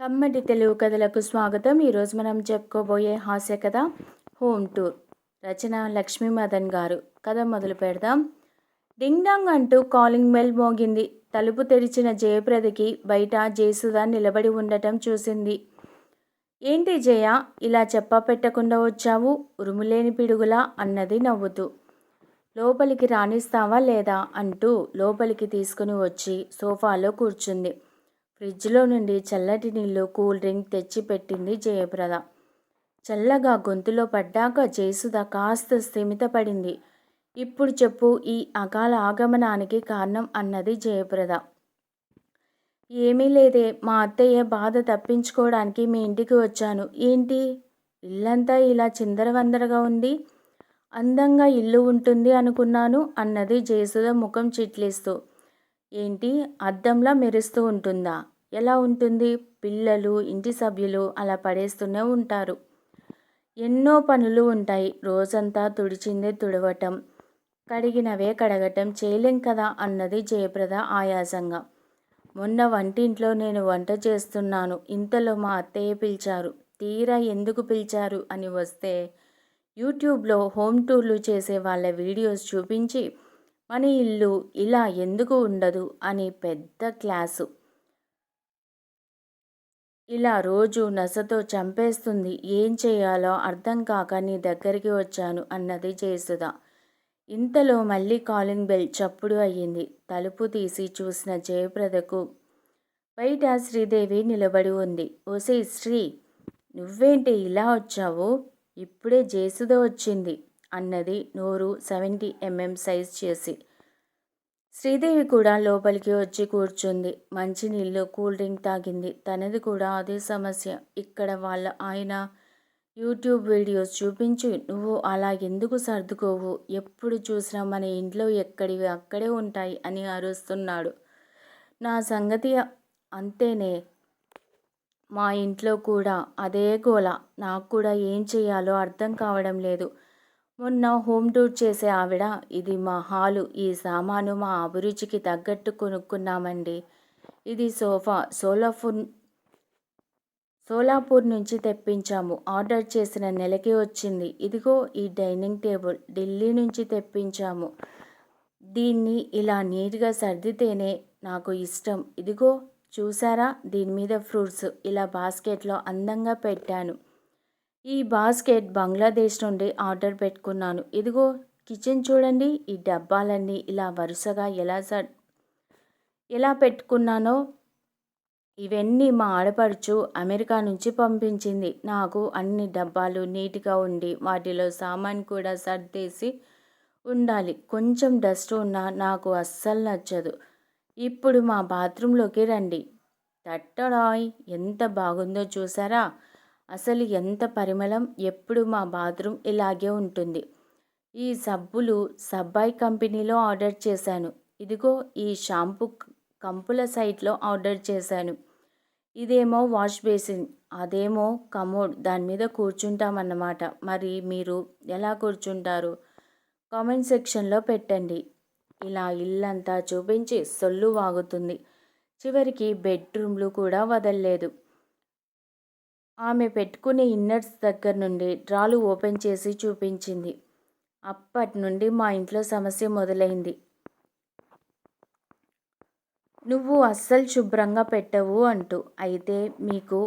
కమ్మటి తెలుగు కథలకు స్వాగతం. ఈరోజు మనం చెప్పుకోబోయే హాస్య కథ హోమ్ టూర్. రచన లక్ష్మీ మదన్ గారు. కథ మొదలు పెడదాం. డింగ్ డాంగ్ అంటూ కాలింగ్ బెల్ మోగింది. తలుపు తెరిచిన జయప్రదకి బయట జయసుధ నిలబడి ఉండటం చూసింది. ఏంటి జయ ఇలా చెప్పా పెట్టకుండా వచ్చావు? ఉరుములేని పిడుగులా అన్నది నవ్వుతూ. లోపలికి రాణిస్తావా లేదా? అంటూ లోపలికి తీసుకుని వచ్చి సోఫాలో కూర్చుంది. ఫ్రిడ్జ్లో నుండి చల్లటి నీళ్ళు కూల్ డ్రింక్ తెచ్చి పెట్టింది జయప్రద. చల్లగా గొంతులో పడ్డాక జయసుధ కాస్త స్థిమితపడింది. ఇప్పుడు చెప్పు ఈ అకాల ఆగమనానికి కారణం అన్నది జయప్రద. ఏమీ లేదే మా అత్తయ్య బాధ తప్పించుకోవడానికి మీ ఇంటికి వచ్చాను. ఏంటి? ఇల్లంతా ఇలా చిందరవందరగా ఉంది? అందంగా ఇల్లు ఉంటుంది అనుకున్నాను అన్నది జయసుధ ముఖం చిట్లిస్తూ. ఏంటి? అద్దంలా మెరుస్తూ ఉంటుందా? ఎలా ఉంటుంది? పిల్లలు ఇంటి సభ్యులు అలా పడేస్తూనే ఉంటారు. ఎన్నో పనులు ఉంటాయి. రోజంతా తుడిచిందే తుడవటం కడిగినవే కడగటం చేయలేం కదా అన్నది జయప్రద ఆయాసంగా. మొన్న వంటింట్లో నేను వంట చేస్తున్నాను. ఇంతలో మా అత్తయ్య పిలిచారు. తీరా ఎందుకు పిలిచారు? అని వస్తే యూట్యూబ్లో హోమ్ టూర్లు చేసే వాళ్ళ వీడియోస్ చూపించి మన ఇల్లు ఇలా ఎందుకు ఉండదు అని పెద్ద క్లాసు. ఇలా రోజు నసతో చంపేస్తుంది. ఏం చేయాలో అర్థం కాక నీ దగ్గరికి వచ్చాను అన్నది జయసుధ ఇంతలో మళ్ళీ కాలింగ్ బెల్ చప్పుడు అయ్యింది. తలుపు తీసి చూసిన జయప్రదకు బయట శ్రీదేవి నిలబడి ఉంది. ఓసే శ్రీ నువ్వేంటి ఇలా వచ్చావు? ఇప్పుడే జేసుద వచ్చింది. అన్నది నోరు సెవెంటీ ఎంఎం సైజ్ చేసి. శ్రీదేవి కూడా లోపలికి వచ్చి కూర్చుంది. మంచినీళ్ళు కూల్ డ్రింక్ తాగింది. తనది కూడా అదే సమస్య. ఇక్కడ వాళ్ళ ఆయన యూట్యూబ్ వీడియోస్ చూపించి నువ్వు అలా ఎందుకు సర్దుకోవు? ఎప్పుడు చూసినా మన ఇంట్లో ఎక్కడివి అక్కడే ఉంటాయి అని అరుస్తున్నాడు. నా సంగతి అంతేనే. మా ఇంట్లో కూడా అదే గోల. నాకు కూడా ఏం చేయాలో అర్థం కావడం లేదు. మొన్న హోమ్ టూర్ చేసే ఆవిడ ఇది మా హాలు ఈ సామాను మా అభిరుచికి తగ్గట్టు కొనుక్కున్నామండి. ఇది సోఫా సోలాపూర్ సోలాపూర్ నుంచి తెప్పించాము. ఆర్డర్ చేసిన నెలకి వచ్చింది. ఇదిగో ఈ డైనింగ్ టేబుల్ ఢిల్లీ నుంచి తెప్పించాము. దీన్ని ఇలా నీట్గా సర్దితేనే నాకు ఇష్టం. ఇదిగో చూసారా? దీని మీద ఫ్రూట్స్ ఇలా బాస్కెట్లో అందంగా పెట్టాను. ఈ బాస్కెట్ బంగ్లాదేశ్ నుండి ఆర్డర్ పెట్టుకున్నాను. ఇదిగో కిచెన్ చూడండి ఈ డబ్బాలన్నీ ఇలా వరుసగా ఎలా స ఎలా పెట్టుకున్నానో ఇవన్నీ మా ఆడపడుచు అమెరికా నుంచి పంపించింది. నాకు అన్ని డబ్బాలు నీట్గా ఉండి వాటిలో సామాన్ కూడా సర్దేసి ఉండాలి. కొంచెం డస్ట్ ఉన్నా నాకు అస్సలు నచ్చదు. ఇప్పుడు మా బాత్రూంలోకి రండి. తట్టడాయ్ ఎంత బాగుందో చూసారా? అసలు ఎంత పరిమళం ఎప్పుడు మా బాత్రూమ్ ఇలాగే ఉంటుంది. ఈ సబ్బులు సబ్బాయి కంపెనీలో ఆర్డర్ చేశాను. ఇదిగో ఈ షాంపూ కంపుల సైట్లో ఆర్డర్ చేశాను. ఇదేమో వాష్ బేసిన్ అదేమో కమోడ్ దాని మీద కూర్చుంటామన్నమాట. మరి మీరు ఎలా కూర్చుంటారు? కామెంట్ సెక్షన్లో పెట్టండి. ఇలా ఇల్లంతా చూపించి సొల్లు వాగుతుంది. చివరికి బెడ్రూమ్లు కూడా వదల్లేదు. ఆమె పెట్టుకునే ఇన్నర్స్ దగ్గర నుండి డ్రాలు ఓపెన్ చేసి చూపించింది. అప్పటి నుండి మా ఇంట్లో సమస్య మొదలైంది. నువ్వు అస్సలు శుభ్రంగా పెట్టవు అంటూ. అయితే మీకు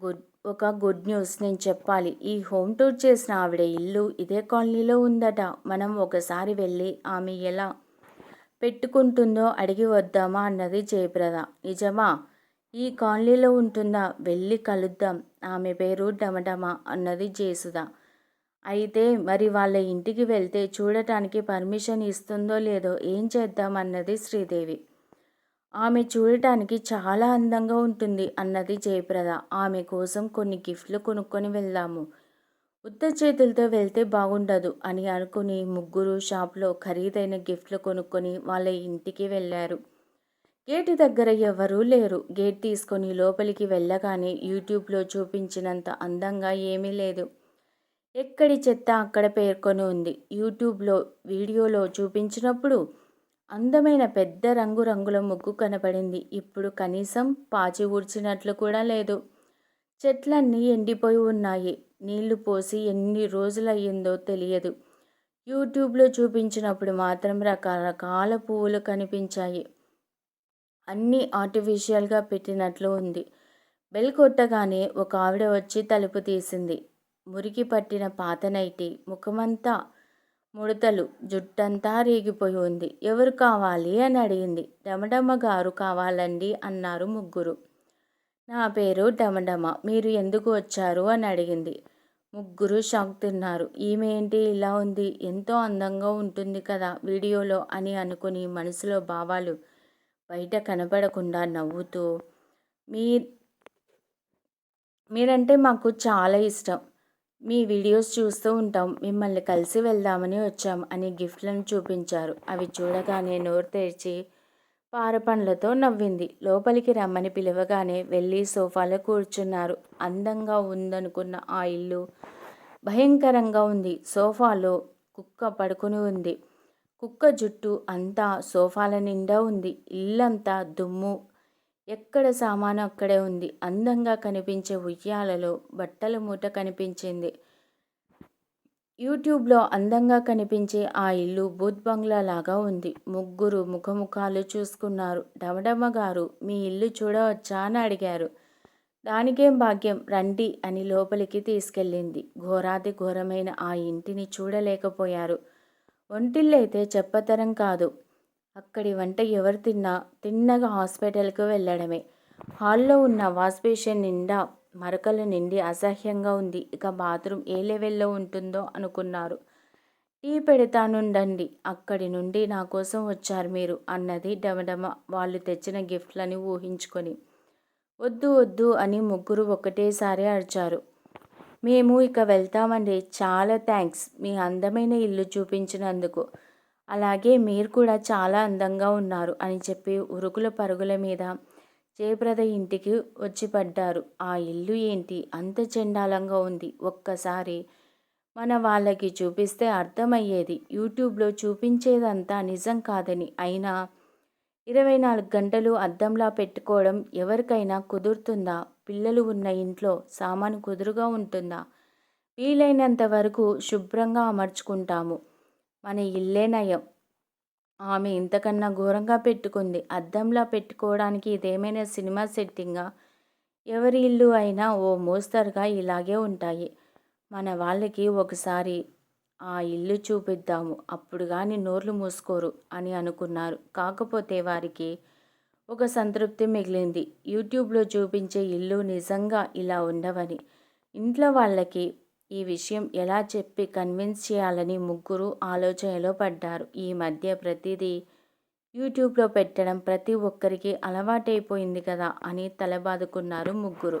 గుడ్ ఒక గుడ్ న్యూస్ నేను చెప్పాలి. ఈ హోమ్ టూర్ చేసిన ఆవిడ ఇల్లు ఇదే కాలనీలో ఉందట. మనం ఒకసారి వెళ్ళి ఆమె ఎలా పెట్టుకుంటుందో అడిగి వద్దామా అన్నది జయప్రద. నిజమా? ఈ కాలనీలో ఉంటుందా వెళ్ళి కలుద్దాం ఆమె పేరు డమడమ అన్నది జేసుద. అయితే మరి వాళ్ళ ఇంటికి వెళ్తే చూడటానికి పర్మిషన్ ఇస్తుందో లేదో ఏం చేద్దాం అన్నది శ్రీదేవి. ఆమె చూడటానికి చాలా అందంగా ఉంటుంది అన్నది జయప్రద. ఆమె కోసం కొన్ని గిఫ్ట్లు కొనుక్కొని వెళ్దాము. ఉత్త చేతులతో వెళ్తే బాగుండదు అని అనుకుని ముగ్గురు షాప్లో ఖరీదైన గిఫ్ట్లు కొనుక్కొని వాళ్ళ ఇంటికి వెళ్ళారు. గేటు దగ్గర ఎవరూ లేరు. గేట్ తీసుకొని లోపలికి వెళ్ళగానే యూట్యూబ్లో చూపించినంత అందంగా ఏమీ లేదు. ఎక్కడి చెత్త అక్కడ పేర్కొని ఉంది. యూట్యూబ్లో వీడియోలో చూపించినప్పుడు అందమైన పెద్ద రంగురంగుల ముగ్గు కనపడింది. ఇప్పుడు కనీసం పాచి ఊడ్చినట్లు కూడా లేదు. చెట్లన్నీ ఎండిపోయి ఉన్నాయి. నీళ్ళు పోసి ఎన్ని రోజులయ్యిందో తెలియదు. యూట్యూబ్లో చూపించినప్పుడు మాత్రం రకరకాల పువ్వులు కనిపించాయి. అన్నీ ఆర్టిఫిషియల్గా పెట్టినట్లు ఉంది. బెల్ కొట్టగానే ఒక ఆవిడ వచ్చి తలుపు తీసింది. మురికి పట్టిన పాత నైటి ముఖమంతా ముడతలు జుట్టంతా రేగిపోయి ఉంది. ఎవరు కావాలి అని అడిగింది. డమడమ్మ గారు కావాలండి అన్నారు ముగ్గురు. నా పేరు డమడమ మీరు ఎందుకు వచ్చారు అని అడిగింది. ముగ్గురు షాక్ తిన్నారు. ఈమె ఏంటి ఇలా ఉంది? ఎంతో అందంగా ఉంటుంది కదా వీడియోలో అని అనుకుని మనసులో భావాలు బయట కనపడకుండా నవ్వుతూ మీ మీరంటే మాకు చాలా ఇష్టం. మీ వీడియోస్ చూస్తూ ఉంటాం. మిమ్మల్ని కలిసి వెళ్దామని వచ్చాం అని గిఫ్ట్లను చూపించారు. అవి చూడగానే నోరు తెరిచి పారపండ్లతో నవ్వింది. లోపలికి రమ్మని పిలవగానే వెళ్ళి సోఫాలో కూర్చున్నారు. అందంగా ఉందనుకున్న ఆ ఇల్లు భయంకరంగా ఉంది. సోఫాలో కుక్క పడుకుని ఉంది. కుక్క జుట్టు అంతా సోఫాల నిండా ఉంది. ఇల్లంతా దుమ్ము. ఎక్కడ సామాను అక్కడే ఉంది. అందంగా కనిపించే ఉయ్యాలలో బట్టల మూట కనిపించింది. యూట్యూబ్లో అందంగా కనిపించే ఆ ఇల్లు బూత్ బంగ్లా లాగా ఉంది. ముగ్గురు ముఖముఖాలు చూసుకున్నారు. డమడమ్మ గారు మీ ఇల్లు చూడవచ్చా? అని అడిగారు. దానికేం భాగ్యం? రండి అని లోపలికి తీసుకెళ్ళింది. ఘోరాది ఘోరమైన ఆ ఇంటిని చూడలేకపోయారు. ఒంటిళ్ళైతే చెప్పతరం కాదు. అక్కడి వంట ఎవరు తిన్నా తిన్నగా హాస్పిటల్కి వెళ్ళడమే. హాల్లో ఉన్న వాష్బేషన్ నిండా మరకలు నిండి అసహ్యంగా ఉంది. ఇక బాత్రూమ్ ఏ లెవెల్లో ఉంటుందో అనుకున్నారు. టీ పెడతానుండండి. అక్కడి నుండి నా కోసం వచ్చారు మీరు అన్నది డమడమ వాళ్ళు తెచ్చిన గిఫ్ట్లని ఊహించుకొని. వద్దు వద్దు అని ముగ్గురు ఒకటేసారి అరిచారు. మేము ఇక వెళ్తామండి. చాలా థ్యాంక్స్ మీ అందమైన ఇల్లు చూపించినందుకు. అలాగే మీరు కూడా చాలా అందంగా ఉన్నారు అని చెప్పి ఉరుకుల పరుగుల మీద జయప్రద ఇంటికి వచ్చి పడ్డారు. ఆ ఇల్లు ఏంటి? అంత చెండాలంగా ఉంది. ఒక్కసారి మన వాళ్ళకి చూపిస్తే అర్థమయ్యేది. యూట్యూబ్లో చూపించేదంతా నిజం కాదని. అయినా ఇరవై నాలుగు గంటలు అద్దంలా పెట్టుకోవడం ఎవరికైనా కుదురుతుందా? పిల్లలు ఉన్న ఇంట్లో సామాను కుదురుగా ఉంటుందా? వీలైనంత వరకు శుభ్రంగా అమర్చుకుంటాము. మన ఇల్లే నయం. ఆమె ఇంతకన్నా ఘోరంగా పెట్టుకుంది. అద్దంలా పెట్టుకోవడానికి ఇదేమైనా సినిమా సెట్టింగా? ఎవరి ఇల్లు అయినా ఓ మోస్తరుగా ఇలాగే ఉంటాయి. మన వాళ్ళకి ఒకసారి ఆ ఇల్లు చూపిద్దాము అప్పుడు కానీ నోర్లు మూసుకోరు అని అనుకున్నారు. కాకపోతే వారికి ఒక సంతృప్తి మిగిలింది. యూట్యూబ్లో చూపించే ఇల్లు నిజంగా ఇలా ఉండవని. ఇంట్లో వాళ్ళకి ఈ విషయం ఎలా చెప్పి కన్విన్స్ చేయాలని ముగ్గురు ఆలోచనలో పడ్డారు. ఈ మధ్య ప్రతిదీ యూట్యూబ్లో పెట్టడం ప్రతి ఒక్కరికి అలవాటైపోయింది కదా అని తలబాదుకున్నారు ముగ్గురు.